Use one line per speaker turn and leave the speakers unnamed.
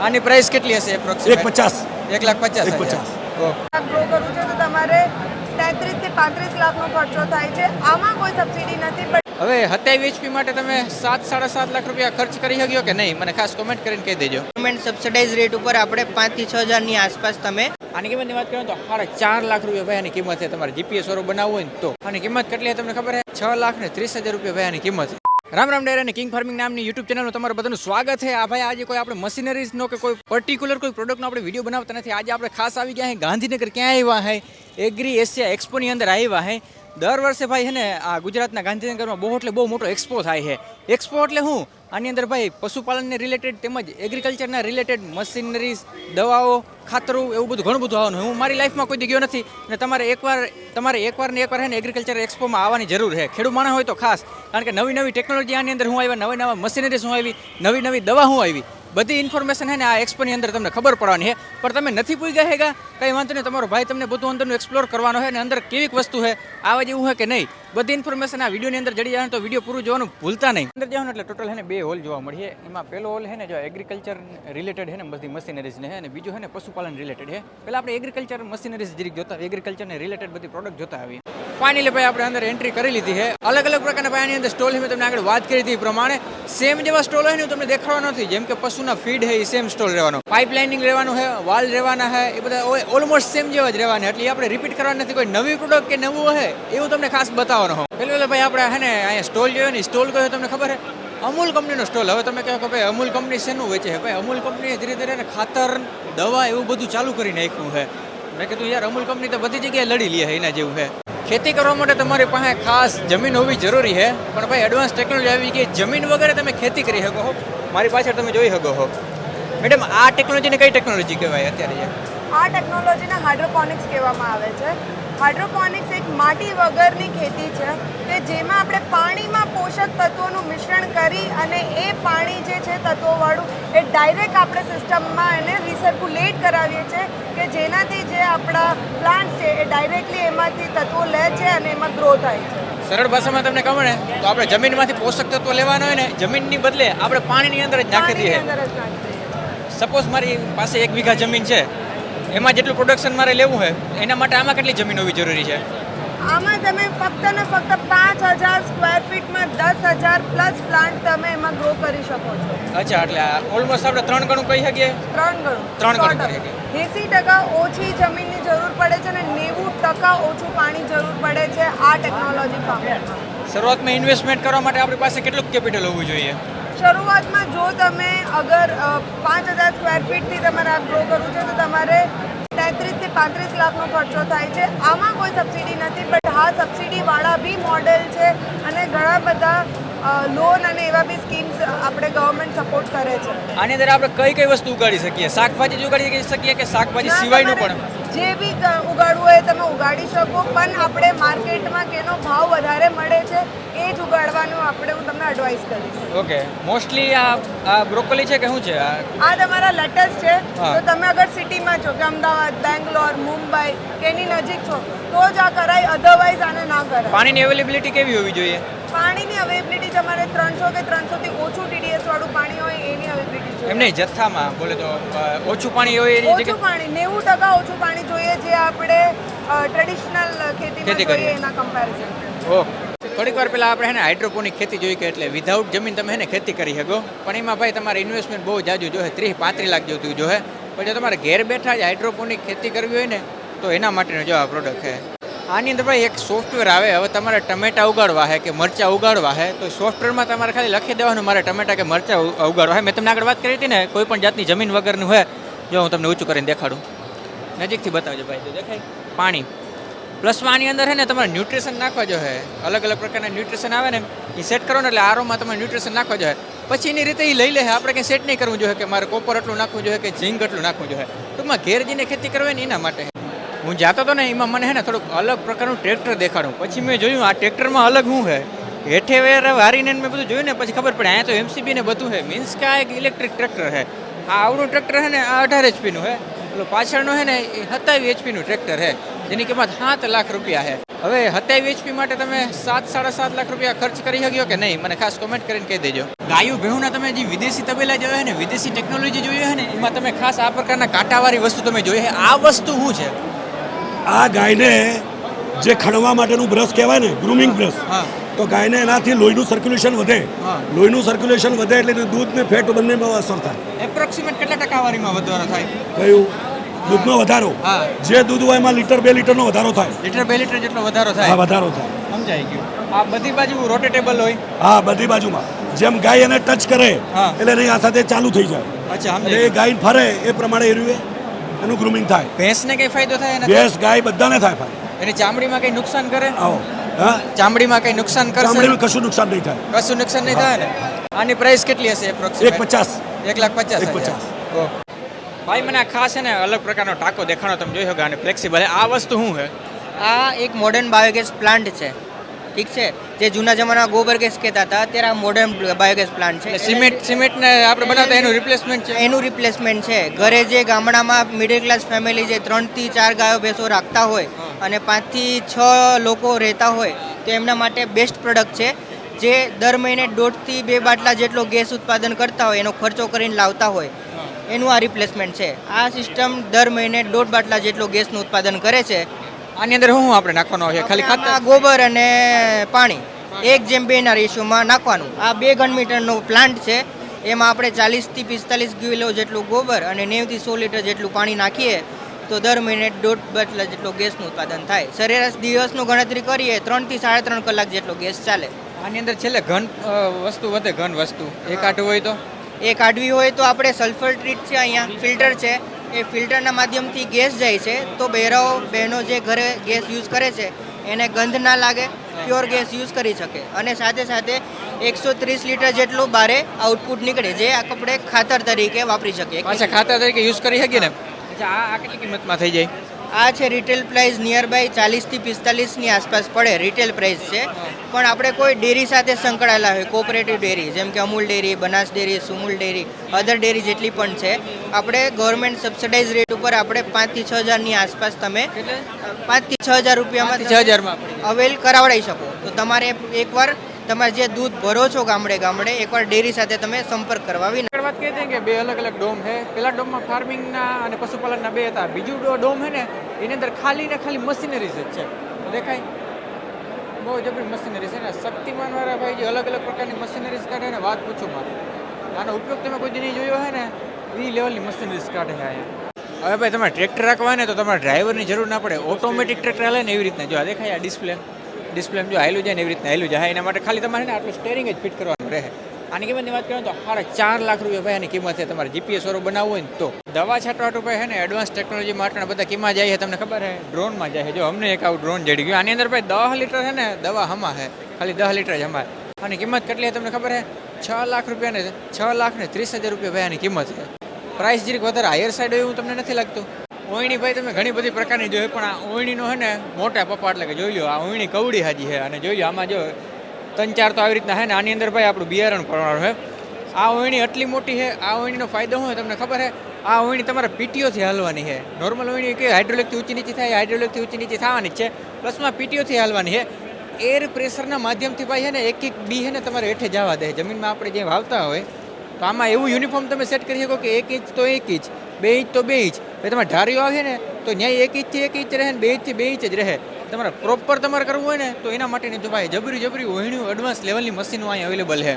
આની પ્રાઇસ કેટલી હશે
એક
એપ્રોક્સિમેટ
પચાસ
એક લાખ પચાસ
એક
હજાર.
પચાસ.
ઓકે.
ગ્રો કરવું છે તો તમારે તેત્રીસથી પાંત્રીસ લાખનો ખર્ચો થાય છે આમાં કોઈ સબસિડી નથી બટ
હવે સત્યાવીસ એચપી માટે તમે સાત સાડા સાત લાખ રૂપિયા ખર્ચ કરી શક્યો કે નહીં મને ખાસ કોમેન્ટ કરીને કહી દેજો
ગવર્મેન્ટ સબસિડાઇઝ રેટ ઉપર આપણે પાંચથી છ હજારની આસપાસ તમે
આની કિંમતની વાત કરીએ તો સાડા ચાર લાખ રૂપિયા ભાઈ આની કિંમત છે તમારે જીપીએસ વાળું બનાવવું હોય ને તો આની કિંમત કેટલી છે તમને ખબર છે છ લાખ ને ત્રીસ હજાર રૂપિયા ભાઈ આની કિંમત છે. રામ રામ ડેર અને કિંગ ફાર્મિંગ નામની યુટ્યુબ ચેનલનું તમારું બધાનું સ્વાગત છે. આ ભાઈ આજે કોઈ આપણે મશીનરીઝનો કે કોઈ પર્ટિક્યુલર કોઈ પ્રોડક્ટનો આપણે વીડિયો બનાવતા નથી. આજે આપણે ખાસ આવી ગયા છે ગાંધીનગર. ક્યાં આવ્યા હે? એગ્રી એશિયા એક્સપોની અંદર આવ્યા હે. દર વર્ષે ભાઈ છે ને, આ ગુજરાતના ગાંધીનગરમાં બહુ એટલે બહુ મોટો એક્સપો થાય છે એક્સપો એટલે શું આની અંદર ભાઈ પશુપાલનને રિલેટેડ તેમજ એગ્રીકલ્ચરના રિલેટેડ મશીનરીઝ દવાઓ, ખાતરો એવું બધું ઘણું બધું આવવાનું. હું મારી લાઈફમાં કોઈ ગયો નથી અને તમારે એકવાર તમારે એકવાર ને એકવાર હે ને એગ્રીકલ્ચર એક્સપોમાં આવવાની જરૂર છે. ખેડૂત માણસ હોય તો ખાસ. કારણ કે નવી નવી ટેકનોલોજી આની અંદર હું આવ્યા નવી નવા મશીનરી શું આવી નવી નવી દવા હું આવી. બધી ઇન્ફોર્મેશન છે ને આ એક્સપોની અંદર તમને ખબર પડવાની છે પણ તમે નથી પૂછ્યા હેગા કંઈ વાંધો નહીં, તમારો ભાઈ તમને બધું અંદરનું એક્સપ્લોર કરવાનો છે અને અંદર કેવીક વસ્તુ છે આવા જેવું હોય કે નહીં? બધી ઇન્ફોર્મેશન આ વિડીયોની અંદર જડી જાય તો વીડિયો પૂરું જોવાનું ભૂલતા નહીં. અંદર જવાનું એટલે ટોટલ હે ને બે હોલ જોવા મળીએ એમાં પહેલો હોલ છે ને જો એગ્રીકલ્ચર રિલેટેડ છે ને બધી મશીનરીઝને છે અને બીજું છે ને પશુપાલન રિલેટેડ છે પહેલાં આપણે એગ્રીકલ્ચર મશીનરીઝ જરીક જોતા એગ્રીકલ્ચરને રિલેટેડ બધી પ્રોડક્ટ જોતા આવીએ. ફાઇનલી ભાઈ, આપણે અંદર એન્ટ્રી કરી લીધી છે. અલગ અલગ પ્રકારના ભાઈ અંદર સ્ટોલ મેં તમને આગળ વાત કરી હતી પ્રમાણે. સેમ જેવા સ્ટોલ હોય ને તમને દેખાડવા નથી. જેમ કે પશુના ફીડ છે, એ સેમ સ્ટોલ રહેવાનો. પાઇપ લાઇનિંગ રહેવાનું છે વાલ રહેવાના છે, એ બધા ઓલમોસ્ટ સેમ જેવા જ રહેવાના એટલે આપણે રિપીટ કરવાના નથી. કોઈ નવી પ્રોડક્ટ કે નવું છે એવું તમને ખાસ બતાવવાનો હો પેલું ભાઈ, આપણે હે ને, અહીંયા સ્ટોલ જોયો ને સ્ટોલ કયો તમને ખબર છે? અમૂલ કંપનીનો સ્ટોલ હવે તમે કહો કે ભાઈ, અમૂલ કંપની શેનું વેચે છે? ભાઈ, અમૂલ કંપનીએ ધીરે ધીરે ખાતર, દવા એવું બધું ચાલુ કરી નાખ્યું છે. મેં કીધું, યાર, અમૂલ કંપની તો બધી જગ્યાએ લડી લે એના જેવું છે. ખેતી કરવા માટે તમારી પાસે ખાસ જમીન હોવી જરૂરી છે. પણ ભાઈ એડવાન્સ ટેકનોલોજી આવી ગઈ. જમીન વગેરે તમે ખેતી કરી શકો છો મારી પાછળ તમે જોઈ શકો છો મેડમ, આ ટેકનોલોજીને કઈ ટેકનોલોજી કહેવાય? અત્યારે
આ ટેકનોલોજીને હાઇડ્રોપોનિક્સ કહેવામાં આવે છે. હાઇડ્રોપોનિક્સ એક માટી વગરની ખેતી છે કે જેમાં આપણે પાણીમાં પોષક તત્વોનું મિશ્રણ કરી અને એ પાણી જે છે તત્વોવાળું એ ડાયરેક્ટ આપણે સિસ્ટમમાં એને રિસર્ક્યુલેટ કરાવીએ છીએ કે જેનાથી જે આપણા પ્લાન્ટ છે એ ડાયરેક્ટલી એમાંથી તત્વો લે છે અને એમાં ગ્રો થાય છે
સરળ ભાષામાં તમને કહું ને તો આપણે જમીનમાંથી પોષક તત્વો લેવાના હોય ને જમીનની બદલે આપણે પાણીની અંદર જ નાખી દઈએ. સપોઝ મારી પાસે એક વીઘા જમીન છે એમાં જેટલું પ્રોડક્શન મારે લેવું હોય એના માટે આમાં કેટલી જમીન હોવી જરૂરી છે?
આમાં તમે ફક્ત ને ફક્ત પાંચ હજાર સ્ક્વેર ફીટમાં દસ હજાર પ્લસ પ્લાન્ટ તમે એમાં ગ્રો કરી શકો છો.
અચ્છા એટલે ઓલમોસ્ટ આપણે ત્રણ ગણું કહી શકીએ?
ત્રણ ગણું.
ત્રણ ગણું કરી
એસી ટકા ઓછી જમીનની જરૂર પડે છે અને નેવું ટકા ઓછું પાણી જરૂર પડે છે આ ટેકનોલોજી ફાર્મ
શરૂઆતમાં ઇન્વેસ્ટમેન્ટ કરવા માટે આપણી પાસે કેટલું કેપિટલ હોવું જોઈએ?
શરૂઆતમાં જો તમે અગર પાંચ હજાર સ્ક્વેર ફીટથી તમારે આ ગ્રો કરવું છે તો તમારે તેત્રીસથી પાંત્રીસ લાખનો ખર્ચો થાય છે. આમાં કોઈ સબસિડી નથી બટ હા સબસિડીવાળા બી મોડેલ છે અને ઘણા બધા લોન અને એવા બી સ્કીમ્સ આપણે ગવર્મેન્ટ સપોર્ટ કરે છે.
આની અંદર આપણે કઈ કઈ વસ્તુ ઉગાડી શકીએ? શાકભાજી જ ઉગાડી શકીએ કે શાકભાજી સિવાયનું પણ?
જે બી ઉગાડવું હોય તમે ઉગાડી શકો પણ આપણે માર્કેટમાં કેનો ભાવ વધારે મળે છે એ જ ઉગાડવાનું આપણે હું તમને એડવાઇસ કરીશ.
ઓકે મોસ્ટલી આ આ બ્રોકોલી છે કે શું છે? આ
આ તમારા લેટેસ્ટ છે તો તમે અગર સિટીમાં છો કે અમદાવાદ બેંગ્લોર મુંબઈ કે એની નજીક છો તો જ આ કરાય અધરવાઇઝ આને ના કરાય.
પાણીની અવેલેબિલિટી કેવી હોવી જોઈએ?
પાણીની અવેલેબિલિટી તમારે ત્રણસો કે ત્રણસોથી ઓછું ટીડીએસ વાળું પાણી હોય એની અવેલેબિલિટી
એમ નહીં જથ્થામાં બોલે તો ઓછું પાણી હોય એની
ઓછું પાણી નેવું ટકા ઓછું પાણી જોઈએ જે આપણે ટ્રેડિશનલ ખેતીમાં. જોઈએ એના કમ્પેરિઝન
ઓકે. થોડીક વાર પહેલાં આપણે એને હાઇડ્રોપોનિક ખેતી જોઈ કે એટલે વિધાઉટ જમીન તમે એને ખેતી કરી શકો. પણ એમાં ભાઈ તમારે ઇન્વેસ્ટમેન્ટ બહુ જાજુ જોહે ત્રીસ પાંત્રીસ લાખ જેવું જોહે. પણ જો તમારે ઘેર બેઠા જ હાઇડ્રોપોનિક ખેતી કરવી હોય ને તો એના માટેનો જો આ પ્રોડક્ટ છે. આની અંદર ભાઈ એક સોફ્ટવેર આવે. હવે તમારે ટમેટા ઉગાડવા હે કે મરચાં ઉગાડવા હે, તો સોફ્ટવેરમાં તમારે ખાલી લખી દેવાનું મારે ટમેટા કે મરચાં ઉગાડવા હે. મેં તમને આગળ વાત કરી હતી ને, કોઈ પણ જાતની જમીન વગરનું હોય જો હું તમને ઊંચું કરીને દેખાડું. નજીકથી બતાવજો ભાઈ, તો દેખાય. પાણી. પ્લસમાં આની અંદર હે ને, તમારે ન્યુટ્રિશન નાખવા જોઈએ અલગ અલગ પ્રકારના ન્યુટ્રિશન આવે ને, એ સેટ કરો ને એટલે આરોમાં તમે ન્યુટ્રિશન નાખવા જોઈએ પછી એની રીતે એ લઈ લે આપણે કંઈ સેટ નહીં કરવું જોઈએ કે મારે કોપર એટલું નાખવું જોઈએ કે ઝીંગ એટલું નાખવું જોઈએ ટૂંકમાં ઘેર ખેતી કરવી ને એના માટે હું જાતો હતો ને એમાં મને છે ને થોડુંક અલગ પ્રકારનું ટ્રેક્ટર દેખાડું. પછી મેં જોયું આ ટ્રેક્ટરમાં અલગ શું છે? હેઠે વેર વારીને મેં બધું જોયું ને, પછી ખબર પડે, અહીંયા તો એમસીબી ને બધું છે. મીન્સ કે આ એક ઇલેક્ટ્રિક ટ્રેક્ટર છે. આ આવડું ટ્રેક્ટર છે ને, આ અઢાર એચપીનું છે. પેલું પાછળનું છે ને, એ સત્તાવીસ એચપીનું ટ્રેક્ટર છે. જેની કિંમત સાત લાખ રૂપિયા છે. હવે સત્યાવીસ એચપી માટે તમે સાત, સાડા સાત લાખ રૂપિયા ખર્ચ કરી શક્યો કે નહીં? મને ખાસ કોમેન્ટ કરીને કહી દેજો. ગાયું ભેહુના તમે જે વિદેશી તબેલા જોયા ને, વિદેશી ટેકનોલોજી જોઈ હોય ને, એમાં તમે ખાસ આ પ્રકારના કાંટાવાળી વસ્તુ તમે જોઈ આ વસ્તુ શું છે?
આ ગાયને જે ખણવા માટેનું બ્રશ કહેવાય ને ગ્રુમિંગ બ્રશ તો ગાયને એનાથી લોહીનું સર્ક્યુલેશન વધે. લોહીનું સર્ક્યુલેશન વધે એટલે દૂધ ને ફેટ બંનેમાં અસર થાય.
એપ્રોક્સિમેટ કેટલા ટકાવારીમાં વધારો થાય?
કયું? દૂધનો વધારો? જે દૂધ હોય એમાં લીટર બે લીટરનો વધારો થાય.
લીટર બે લીટર જેટલો વધારો
હા
થાય
વધારો થાય.
સમજાઈ ગયું. આ બધી બાજુ રોટેટેબલ હોય?
હા બધી બાજુમાં. જેમ ગાય એને ટચ કરે
હા.
એટલે એની આ સાથે ચાલુ થઈ જાય.
અચ્છા
એ ગાય. ફરે એ પ્રમાણે એનું એનું ગ્રુમિંગ થાય.
ભેંસને કઈ ફાયદો થાય એનાથી?
ભેંસ ગાય બધાને થાય ભાઈ.
એની ચામડીમાં કઈ નુકસાન કરે?
આવો. હા?
ચામડીમાં કઈ નુકસાન કરશે?
ચામડીમાં કશું નુકસાન નહીં થાય.
કશું નુકસાન નહીં થાય ને? આની પ્રાઇસ કેટલી હશે
એક પચાસ.
એક લાખ પચાસ
એક પચાસ.
ભાઈ મને આ ખાસ છે ને અલગ પ્રકારનો ટાંકો દેખાણો તમે જોઈ શકો અને ફ્લેક્સિબલ આ વસ્તુ શું છે?
આ એક મોડર્ન બાયોગેસ પ્લાન્ટ છે. ઠીક છે? જે જૂના જમાનામાં ગોબર ગેસ કહેતા હતા અત્યારે આ મોડર્ન બાયોગેસ પ્લાન્ટ છે.
સિમેન્ટ સિમેન્ટને આપણે બનાવતા એનું રિપ્લેસમેન્ટ છે?
એનું રિપ્લેસમેન્ટ છે. ઘરે જે ગામડામાં મિડલ ક્લાસ ફેમિલી જે ત્રણથી ચાર ગાયો ભેંસો રાખતા હોય અને પાંચથી છ લોકો રહેતા હોય તો એમના માટે બેસ્ટ પ્રોડક્ટ છે. જે દર મહિને દોઢથી બે બાટલા જેટલો ગેસ ઉત્પાદન કરતા હોય એનો ખર્ચો કરીને લાવતા હોય એનું આ રિપ્લેસમેન્ટ છે. આ સિસ્ટમ દર મહિને દોઢ બાટલા જેટલો ગેસનું ઉત્પાદન કરે છે.
આની અંદર શું આપણે નાખવાનો છે? ખાલી ખાતર?
ગોબર અને પાણી. એક જેમ બેના રેશિયોમાં નાખવાનું. આ બે ઘન મીટરનો પ્લાન્ટ છે. એમાં આપણે ચાલીસથી પિસ્તાલીસ કિલો જેટલું ગોબર અને નેવથી સો લીટર જેટલું પાણી નાખીએ તો દર મહિને દોઢ બટલા જેટલો ગેસનું ઉત્પાદન થાય. સરેરાશ દિવસનું ગણતરી કરીએ ત્રણથી સાડા ત્રણ કલાક જેટલો ગેસ ચાલે.
આની અંદર છેલ્લે ઘન વસ્તુ વધે ઘન વસ્તુ. એ કાઢવું હોય તો?
એ કાઢવી હોય તો આપણે સલ્ફર ટ્રીટ છે અહીંયા ફિલ્ટર છે. એ ફિલ્ટરના માધ્યમથી ગેસ જાય છે તો બહેરાઓ બહેનો જે ઘરે ગેસ યુઝ કરે છે એને ગંધ ના લાગે પ્યોર ગેસ યુઝ કરી શકે. અને સાથે સાથે એકસો ત્રીસ લીટર જેટલું બારે આઉટપુટ નીકળે જે આપણે ખાતર તરીકે વાપરી શકીએ.
ખાતર તરીકે યુઝ કરી શકીએ ને? આ આ કેટલી કિંમતમાં થઈ જાય?
આ છે રિટેલ પ્રાઇસ નિયર બાય ચાલીસથી પિસ્તાલીસની આસપાસ પડે રિટેલ પ્રાઇસ છે. પણ આપણે કોઈ ડેરી સાથે સંકળાયેલા હોય કોઓપરેટિવ ડેરી જેમ કે Amul dairy Banas dairy Sumul dairy other dairy જેટલી પણ છે આપણે ગવર્મેન્ટ સબસિડાઇઝ રેટ ઉપર આપણે પાંચથી છ હજારની આસપાસ તમે પાંચથી છ હજાર રૂપિયામાં
છ હજારમાં
અવેલ કરાવડાવી શકો. તો તમારે એકવાર તમારે જે દૂધ ભરો છો ગામડે ગામડે, એકવાર ડેરી સાથે તમે સંપર્ક કરવા
વિના વાત કહી દઈએ કે બે અલગ અલગ ડોમ છે. પેલા ડોમમાં ફાર્મિંગના અને પશુપાલનના બે હતા. બીજું ડોમ છે ને, એની અંદર ખાલી ને ખાલી મશીનરીઝ જ છે. દેખાય? બહુ જબરી મશીનરી છે ને. શક્તિમાન વાળા ભાઈ જે અલગ અલગ પ્રકારની મશીનરીઝ કાઢે ને, વાત પૂછો મારે. આનો ઉપયોગ તમે કોઈ નહીં જોયો હોય ને, એ લેવલની મશીનરીઝ કાઢે છે અહીંયા. હવે ભાઈ, તમારે ટ્રેક્ટર રાખવા ને, તો તમારે ડ્રાઈવરની જરૂર ના પડે. ઓટોમેટિક ટ્રેક્ટર હાલે ને, એવી રીતના. જો દેખાય આ ડિસ્પ્લે ડિસ્પ્લે જો હાલ્યું જાય ને એવી રીતના હાલ્યું જાય. એના માટે ખાલી તમારે ને આટલું સ્ટેરિંગ જ ફિટ કરવાનું રહે. આની કિંમતની વાત કરું તો સાડા ચાર લાખ રૂપિયા ભાઈ આની કિંમત છે તમારે જીપીએસ વાળું બનાવવું હોય ને તો. દવા છાંટવા ભાઈ છે ને એડવાન્સ ટેકનોલોજી માટે બધા કિંમત જાય છે, તમને ખબર છે? ડ્રોનમાં જાય છે. જો અમને એક આવું ડ્રોન જડી ગયું. આની અંદર ભાઈ દસ લીટર છે ને દવા હમા છે. ખાલી દસ લીટર જ અમારે આની કિંમત કેટલી છે તમને ખબર છે? છ લાખ રૂપિયા ને છ લાખ ને ત્રીસ હજાર રૂપિયા ભાઈ આની કિંમત છે. પ્રાઇસ જરીક વધારે હાયર સાઈડ હોય એવું તમને નથી લાગતું? ઓયણી ભાઈ તમે ઘણી બધી પ્રકારની જોઈ, પણ આ ઓયણીનો છે ને મોટા પપ્પા એટલે કે જોઈ લો આ ઓયણી કવડી હાજી છે અને જોઈ લો આમાં જો ત્રણ ચાર તો આવી રીતના છે ને, આની અંદર ભાઈ આપણું બિયારણ કરવાનું છે આ ઓયણી આટલી મોટી છે આ ઓયણીનો ફાયદો શું તમને ખબર છે આ ઓયણી તમારે પીટીઓથી હાલવાની છે નોર્મલ ઓયણી કે હાઇડ્રોલિકથી ઊંચી નીચી થાય હાઇડ્રોલિકથી ઊંચી નીચી થવાની છે. પ્લસમાં પીટીઓથી હાલવાની છે એર પ્રેશરના માધ્યમથી ભાઈ છે ને એક એક બી છે ને તમારે હેઠે જવા દે જમીનમાં આપણે જે વાવતા હોય, તો આમાં એવું યુનિફોર્મ તમે સેટ કરી શકો કે એક ઇંચ તો એક ઇંચ બે ઇંચ તો બે ઇંચ ભાઈ તમારે ઢારીઓ આવે ને, તો ન્યાય એક ઇંચથી એક ઇંચ રહે ને બે ઇંચથી બે ઇંચ જ રહે. તમારે પ્રોપર તમારે કરવું હોય ને, તો એના માટેની તો ભાઈ જબરી જબરી ઓહણ્યું એડવાન્સ લેવલની મશીનો અહીં અવેલેબલ છે.